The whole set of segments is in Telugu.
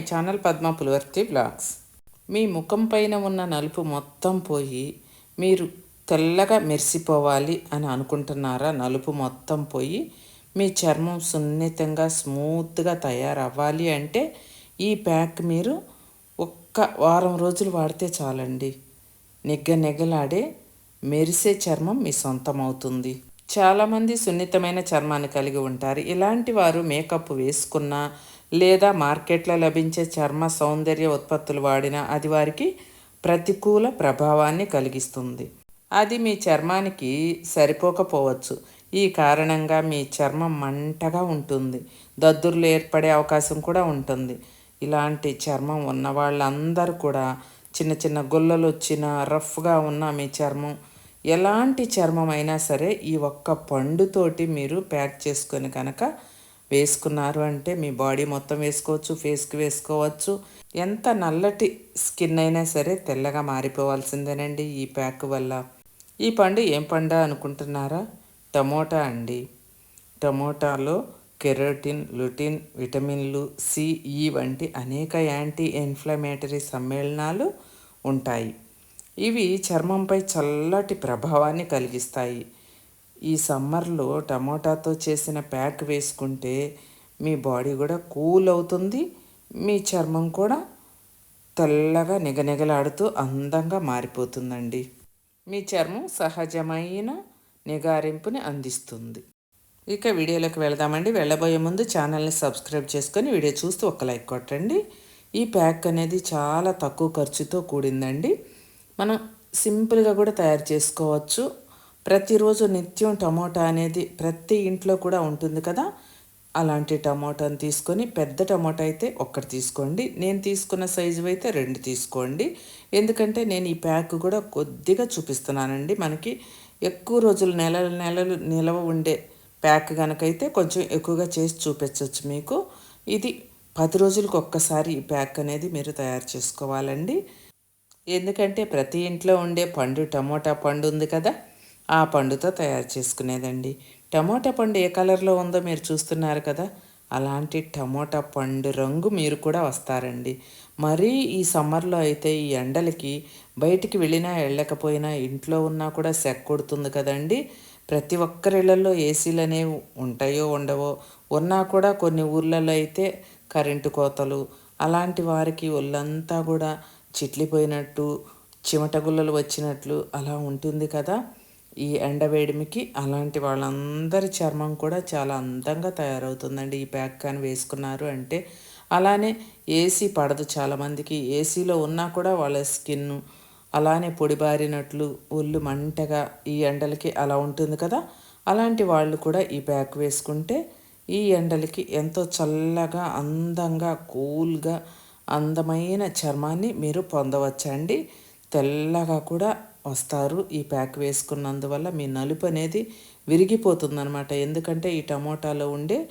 My channel Padma Pulivarthi vlogs. మీ ముఖం పైన ఉన్న నలుపు మొత్తం పోయి మీరు తెల్లగా మెరిసిపోవాలి అని అనుకుంటున్నారా? నలుపు మొత్తం పోయి మీ చర్మం సున్నితంగా స్మూత్గా తయారవ్వాలి అంటే ఈ ప్యాక్ మీరు ఒక్క వారం రోజులు వాడితే చాలండి. నిగ్గ నెగ్గలాడే మెరిసే చర్మం మీ సొంతం అవుతుంది చాలామంది సున్నితమైన చర్మాన్ని కలిగి ఉంటారు. ఇలాంటి వారు మేకప్ వేసుకున్నా లేదా మార్కెట్లో లభించే చర్మ సౌందర్య ఉత్పత్తులు వాడినా అది వారికి ప్రతికూల ప్రభావాన్ని కలిగిస్తుంది. అది మీ చర్మానికి సరిపోకపోవచ్చు. ఈ కారణంగా మీ చర్మం మంటగా ఉంటుంది. దద్దుర్లు ఏర్పడే అవకాశం కూడా ఉంటుంది. ఇలాంటి చర్మం ఉన్న వాళ్ళందరూ కూడా చిన్న చిన్న గుల్లలు వచ్చిన రఫ్గా ఉన్న మీ చర్మం ఎలాంటి చర్మం అయినా సరే ఈ ఒక్క పండుతోటి మీరు ప్యాక్ చేసుకొని కనుక వేసుకున్నారు అంటే మీ బాడీ మొత్తం వేసుకోవచ్చు ఫేస్కి వేసుకోవచ్చు. ఎంత నల్లటి స్కిన్ అయినా సరే తెల్లగా మారిపోవాల్సిందేనండి ఈ ప్యాక్ వల్ల. ఈ పండు ఏం పండు అనుకుంటున్నారా? టమోటా అండి. టమోటాలో కెరోటిన్ లుటిన్ విటమిన్లు సి ఈ వంటి అనేక యాంటీ ఇన్ఫ్లమేటరీ సమ్మేళనాలు ఉంటాయి. ఇవి చర్మంపై చల్లటి ప్రభావాన్ని కలిగిస్తాయి. ఈ సమ్మర్లో టమోటాతో చేసిన ప్యాక్ వేసుకుంటే మీ బాడీ కూడా కూల్ అవుతుంది మీ చర్మం కూడా తెల్లగా నిగనిగలాడుతూ అందంగా మారిపోతుందండి. మీ చర్మం సహజమైన నిగారింపుని అందిస్తుంది. ఇక వీడియోలోకి వెళదామండి. వెళ్ళబోయే ముందు ఛానల్ని సబ్స్క్రైబ్ చేసుకొని వీడియో చూస్తూ ఒక లైక్ కొట్టండి. ఈ ప్యాక్ అనేది చాలా తక్కువ ఖర్చుతో కూడిందండి. మనం సింపుల్గా కూడా తయారు చేసుకోవచ్చు. ప్రతిరోజు నిత్యం టమోటా అనేది ప్రతి ఇంట్లో కూడా ఉంటుంది కదా. అలాంటి టమోటాని తీసుకొని పెద్ద టమోటా అయితే ఒక్కటి తీసుకోండి. నేను తీసుకున్న సైజు అయితే రెండు తీసుకోండి. ఎందుకంటే నేను ఈ ప్యాక్ కూడా కొద్దిగా చూపిస్తున్నానండి. మనకి ఎక్కువ రోజులు నెలలు నెలలు నిలవ ఉండే ప్యాక్ కనుకైతే కొంచెం ఎక్కువగా చేసి చూపించవచ్చు మీకు. ఇది పది రోజులకు ఒక్కసారి ఈ ప్యాక్ అనేది మీరు తయారు చేసుకోవాలండి. ఎందుకంటే ప్రతి ఇంట్లో ఉండే పండు టమోటా పండు ఉంది కదా. ఆ పండుతో తయారు చేసుకునేదండి. టమోటా పండు ఏ కలర్లో ఉందో మీరు చూస్తున్నారు కదా అలాంటి టమోటా పండు రంగు మీరు కూడా వస్తారండి. మరీ ఈ సమ్మర్లో అయితే ఈ ఎండలకి బయటికి వెళ్ళినా వెళ్ళకపోయినా ఇంట్లో ఉన్నా కూడా సెక్కొడుతుంది కదండి. ప్రతి ఒక్కరిళ్ళలో ఏసీలు అనేవి ఉంటాయో ఉండవో ఉన్నా కూడా కొన్ని ఊర్లలో అయితే కరెంటు కోతలు అలాంటి వారికి ఒళ్ళంతా కూడా చిట్లిపోయినట్టు చిమటగుల్లలు వచ్చినట్లు అలా ఉంటుంది కదా. ఈ ఎండవేడిమికి అలాంటి వాళ్ళందరి చర్మం కూడా చాలా అందంగా తయారవుతుందండి. ఈ ప్యాక్ కానీ వేసుకున్నారు అంటే అలానే ఏసీ పడదు చాలామందికి. ఏసీలో ఉన్నా కూడా వాళ్ళ స్కిన్ అలానే పొడిబారినట్లు ఒళ్ళు మంటగా ఈ ఎండలకి అలా ఉంటుంది కదా. అలాంటి వాళ్ళు కూడా ఈ ప్యాక్ వేసుకుంటే ఈ ఎండలకి ఎంతో చల్లగా అందంగా కూల్గా అందమైన చర్మాన్ని మీరు పొందవచ్చండి. తెల్లగా కూడా వస్తారు ఈ ప్యాక్ వేసుకున్నందువల్ల మీ నలుపు అనేది విరిగిపోతుందనమాట ఎందుకంటే ఈ టమోటాలో ఉండే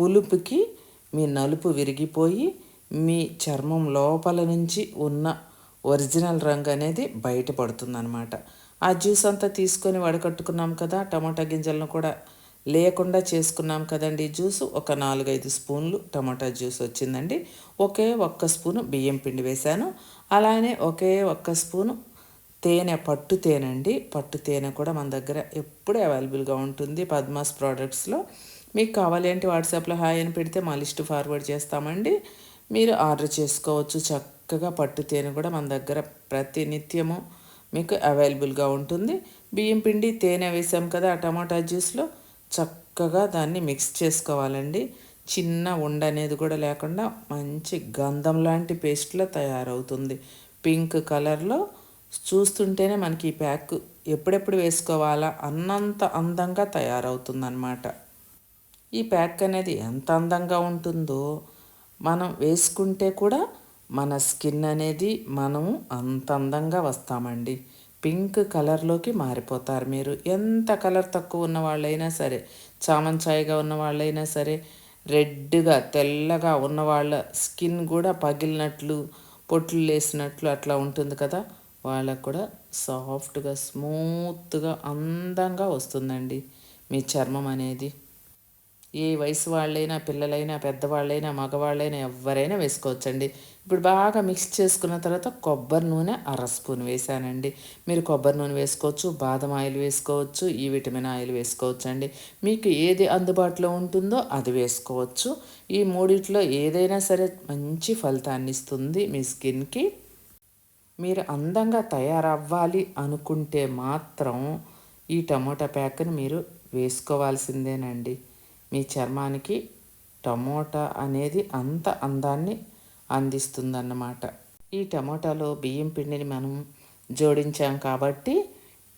పులుపుకి మీ నలుపు విరిగిపోయి మీ చర్మం లోపల నుంచి ఉన్న ఒరిజినల్ రంగు అనేది బయటపడుతుందనమాట ఆ జ్యూస్ అంతా తీసుకొని వడకట్టుకున్నాం కదా టమాటా గింజలను కూడా లేకుండా చేసుకున్నాం కదండి జ్యూస్. ఒక నాలుగైదు స్పూన్లు టమాటా జ్యూస్ వచ్చిందండి. ఒకే ఒక్క స్పూను బియ్యం పిండి వేశాను. అలానే ఒకే ఒక్క స్పూను తేనె పట్టు తేనె అండి. పట్టు తేనె కూడా మన దగ్గర ఎప్పుడు అవైలబుల్గా ఉంటుంది పద్మాస్ ప్రోడక్ట్స్లో. మీకు కావాలి అంటే వాట్సాప్లో హాయ్ అని పెడితే మా లిస్ట్ ఫార్వర్డ్ చేస్తామండి. మీరు ఆర్డర్ చేసుకోవచ్చు. చక్కగా పట్టు తేనె కూడా మన దగ్గర ప్రతి నిత్యము మీకు అవైలబుల్గా ఉంటుంది. బియ్యం పిండి తేనె వేసాం కదా ఆ టమాటా జ్యూస్లో. చక్కగా దాన్ని మిక్స్ చేసుకోవాలండి. చిన్న ఉండ అనేది కూడా లేకుండా మంచి గంధం లాంటి పేస్ట్లో తయారవుతుంది. పింక్ కలర్లో చూస్తుంటేనే మనకి ఈ ప్యాక్ ఎప్పుడెప్పుడు వేసుకోవాలా అన్నంత అందంగా తయారవుతుందన్నమాట. ఈ ప్యాక్ అనేది ఎంత అందంగా ఉంటుందో మనం వేసుకుంటే కూడా మన స్కిన్ అనేది మనము అంత అందంగా వస్తామండి. పింక్ కలర్లోకి మారిపోతారు మీరు. ఎంత కలర్ తక్కువ ఉన్న వాళ్ళైనా సరే చామంచాయిగా ఉన్న వాళ్ళైనా సరే రెడ్గా తెల్లగా ఉన్న వాళ్ళ స్కిన్ కూడా పగిలినట్లు పొట్లు లేసినట్లు అట్లా ఉంటుంది కదా. వాళ్ళకు కూడా సాఫ్ట్గా స్మూత్గా అందంగా వస్తుందండి మీ చర్మం అనేది. ఏ వయసు వాళ్ళైనా పిల్లలైనా పెద్దవాళ్ళైనా మగవాళ్ళైనా ఎవరైనా వేసుకోవచ్చండి. ఇప్పుడు బాగా మిక్స్ చేసుకున్న తర్వాత కొబ్బరి నూనె అర స్పూన్ వేసానండి. మీరు కొబ్బరి నూనె వేసుకోవచ్చు బాదం ఆయిల్ వేసుకోవచ్చు ఈ విటమిన్ ఆయిల్ వేసుకోవచ్చు అండి మీకు ఏది అందుబాటులో ఉంటుందో అది వేసుకోవచ్చు. ఈ మూడిట్లో ఏదైనా సరే మంచి ఫలితాన్ని ఇస్తుంది మీ స్కిన్కి. మీరు అందంగా తయారవ్వాలి అనుకుంటే మాత్రం ఈ టమోటా ప్యాక్ని మీరు వేసుకోవాల్సిందేనండి. మీ చర్మానికి టమోటా అనేది అంత అందాన్ని అందిస్తుందన్నమాట. ఈ టమోటాలో బియ్యం పిండిని మనం జోడించాం కాబట్టి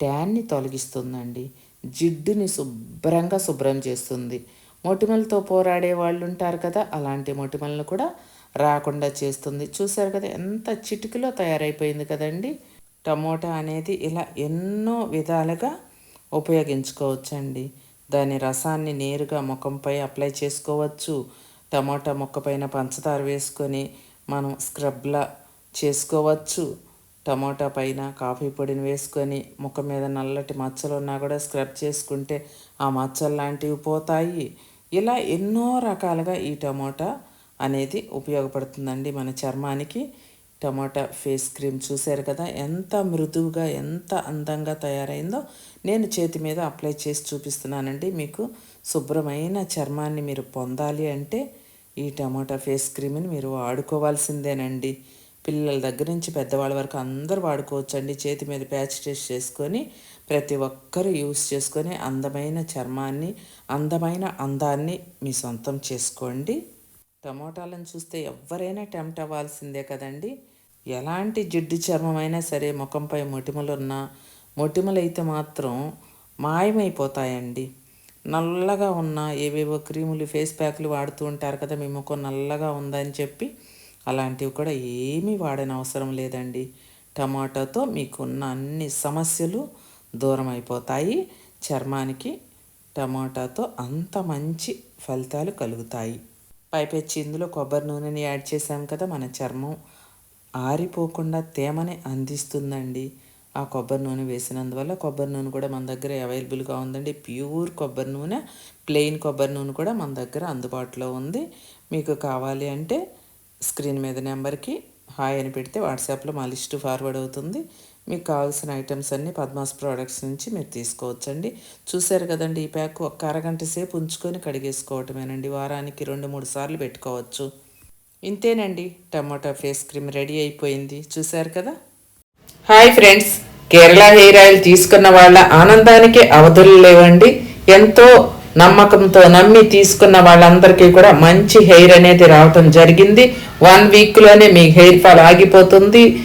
ట్యాన్ని తొలగిస్తుందండి. జిడ్డుని శుభ్రంగా శుభ్రం చేస్తుంది. మొటిమలతో పోరాడే వాళ్ళు ఉంటారు కదా అలాంటి మొటిమలను కూడా రాకుండా చేస్తుంది. చూసారు కదా ఎంత చిటికలో తయారైపోయింది కదండి. టమోటా అనేది ఇలా ఎన్నో విధాలుగా ఉపయోగించుకోవచ్చండి. దాని రసాన్ని నేరుగా ముఖంపై అప్లై చేసుకోవచ్చు. టమోటా ముక్క పైన పంచదార వేసుకొని మనం స్క్రబ్లా చేసుకోవచ్చు. టమోటా పైన కాఫీ పొడిని వేసుకొని ముఖం మీద నల్లటి మచ్చలు ఉన్నా కూడా స్క్రబ్ చేసుకుంటే ఆ మచ్చలు లాంటివి పోతాయి. ఇలా ఎన్నో రకాలుగా ఈ టమోటా అనేది ఉపయోగపడుతుందండి మన చర్మానికి. టమాటా ఫేస్ క్రీమ్ చూశారు కదా ఎంత మృదువుగా ఎంత అందంగా తయారైందో నేను చేతి మీద అప్లై చేసి చూపిస్తున్నానండి. మీకు శుభ్రమైన చర్మాన్ని మీరు పొందాలి అంటే ఈ టమాటా ఫేస్ క్రీమ్ని మీరు వాడుకోవాల్సిందేనండి. పిల్లల దగ్గర నుంచి పెద్దవాళ్ళ వరకు అందరూ వాడుకోవచ్చండి. చేతి మీద ప్యాచ్ టెస్ట్ చేసుకొని ప్రతి ఒక్కరూ యూస్ చేసుకొని అందమైన చర్మాన్ని అందమైన అందాన్ని మీ సొంతం చేసుకోండి. టమోటాలను చూస్తే ఎవరైనా టెంప్ట్ అవ్వాల్సిందే కదండి. ఎలాంటి జిడ్డు చర్మమైనా సరే ముఖంపై మొటిమలున్నా మొటిమలైతే మాత్రం మాయమైపోతాయండి. నల్లగా ఉన్న ఏవేవో క్రీములు ఫేస్ ప్యాక్లు వాడుతూ ఉంటారు కదా మీ ముఖం నల్లగా ఉందని చెప్పి అలాంటివి కూడా ఏమీ వాడని అవసరం లేదండి. టమాటాతో మీకున్న అన్ని సమస్యలు దూరం అయిపోతాయి చర్మానికి టమాటాతో అంత మంచి ఫలితాలు కలుగుతాయి. పైపెచ్చి ఇందులో కొబ్బరి నూనెని యాడ్ చేసాం కదా మన చర్మం. ఆరిపోకుండా తేమని అందిస్తుందండి. ఆ కొబ్బరి నూనె వేసినందువల్ల కొబ్బరి నూనె కూడా మన దగ్గర అవైలబుల్గా ఉందండి. ప్యూర్ కొబ్బరి నూనె ప్లెయిన్ కొబ్బరి నూనె కూడా మన దగ్గర అందుబాటులో ఉంది. మీకు కావాలి అంటే స్క్రీన్ మీద నెంబర్కి హాయ్ అని పెడితే వాట్సాప్లో మా లిస్టు ఫార్వర్డ్ అవుతుంది. మీకు కావాల్సిన ఐటమ్స్ అన్నీ పద్మాస్ ప్రోడక్ట్స్ నుంచి మీరు తీసుకోవచ్చండి. చూశారు కదండి ఈ ప్యాక్ ఒక్క అరగంట సేపు ఉంచుకొని కడిగేసుకోవటమేనండి. వారానికి రెండు మూడు సార్లు పెట్టుకోవచ్చు. ఇంతేనండి టమాటా ఫేస్ క్రీమ్ రెడీ అయిపోయింది. చూశారు కదా? Hi friends Kerala hair oil తీసుకున్న వాళ్ళ ఆనందానికి అవధులు లేవండి. ఎంతో నమ్మకంతో నమ్మి తీసుకున్న వాళ్ళందరికీ కూడా మంచి హెయిర్ అనేది రావటం జరిగింది. వన్ వీక్లోనే మీ హెయిర్ ఫాల్ ఆగిపోతుంది.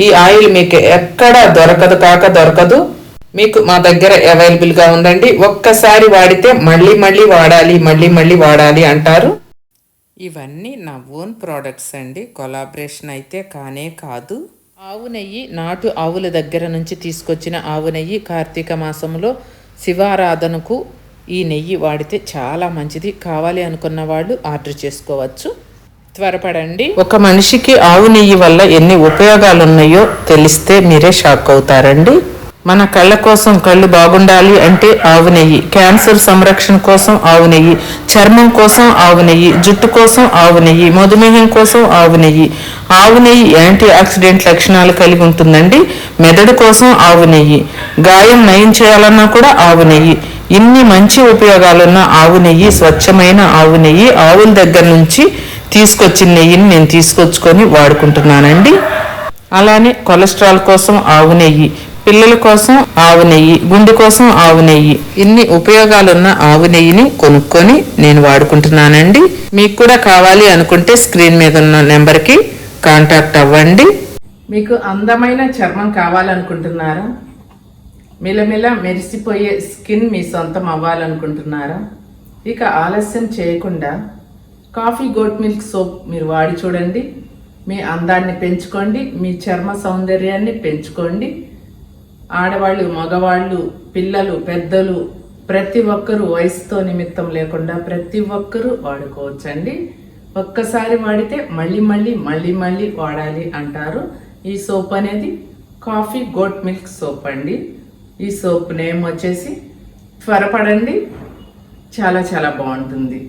ఈ ఆయిల్ మీకు ఎక్కడ దొరకదు కాక దొరకదు. మీకు మా దగ్గర అవైలబుల్గా ఉందండి. ఒక్కసారి వాడితే మళ్ళీ మళ్ళీ వాడాలి మళ్ళీ మళ్ళీ వాడాలి అంటారు. ఇవన్నీ నా ఓన్ ప్రోడక్ట్స్ అండి. కొలాబరేషన్ అయితే కానే కాదు. ఆవు నెయ్యి నాటు ఆవుల దగ్గర నుంచి తీసుకొచ్చిన ఆవు నెయ్యి కార్తీక మాసంలో శివారాధనకు ఈ నెయ్యి వాడితే చాలా మంచిది. కావాలి అనుకున్న వాళ్ళు ఆర్డర్ చేసుకోవచ్చు. త్వరపడండి. ఒక మనిషికి ఆవు నెయ్యి వల్ల ఎన్ని ఉపయోగాలు ఉన్నాయో తెలిస్తే మీరే షాక్ అవుతారండి. మన కళ్ళ కోసం కళ్ళు బాగుండాలి అంటే ఆవు నెయ్యి క్యాన్సర్ సంరక్షణ కోసం ఆవు నెయ్యి చర్మం కోసం ఆవు నెయ్యి జుట్టు కోసం ఆవు నెయ్యి మధుమేహం కోసం ఆవు నెయ్యి. ఆవు నెయ్యి యాంటీ ఆక్సిడెంట్ లక్షణాలు కలిగి ఉంటుందండి. మెదడు కోసం ఆవు నెయ్యి గాయం నయం చేయాలన్నా కూడా ఆవు నెయ్యి. ఇన్ని మంచి ఉపయోగాలున్న ఆవు నెయ్యి స్వచ్ఛమైన ఆవు నెయ్యి ఆవుల దగ్గర నుంచి తీసుకొచ్చిన నెయ్యిని నేను తీసుకొచ్చుకొని వాడుకుంటున్నానండి. అలానే కొలెస్ట్రాల్ కోసం ఆవు నెయ్యి పిల్లల కోసం ఆవు నెయ్యి గుండె కోసం ఆవు నెయ్యి ఇన్ని ఉపయోగాలున్న ఆవు నెయ్యిని కొనుక్కొని నేను వాడుకుంటున్నానండి. మీకు కూడా కావాలి అనుకుంటే స్క్రీన్ మీద ఉన్న నెంబర్కి కాంటాక్ట్ అవ్వండి. మీకు అందమైన చర్మం కావాలనుకుంటున్నారా? మిలమిల మెరిసిపోయే స్కిన్ మీ సొంతం అవ్వాలనుకుంటున్నారా? ఇక ఆలస్యం చేయకుండా కాఫీ గోట్ మిల్క్ సోప్ మీరు వాడి చూడండి. మీ అందాన్ని పెంచుకోండి. మీ చర్మ సౌందర్యాన్ని పెంచుకోండి. ఆడవాళ్ళు మగవాళ్ళు పిల్లలు పెద్దలు ప్రతి ఒక్కరూ వయసుతో నిమిత్తం లేకుండా ప్రతి ఒక్కరూ వాడుకోవచ్చండి. ఒక్కసారి వాడితే మళ్ళీ మళ్ళీ మళ్ళీ మళ్ళీ వాడాలి అంటారు. ఈ సోప్ అనేది కాఫీ గోట్ మిల్క్ సోప్ అండి. ఈ సోప్ నేమ్ వచ్చేసి త్వరపడండి. చాలా చాలా బాగుంటుంది.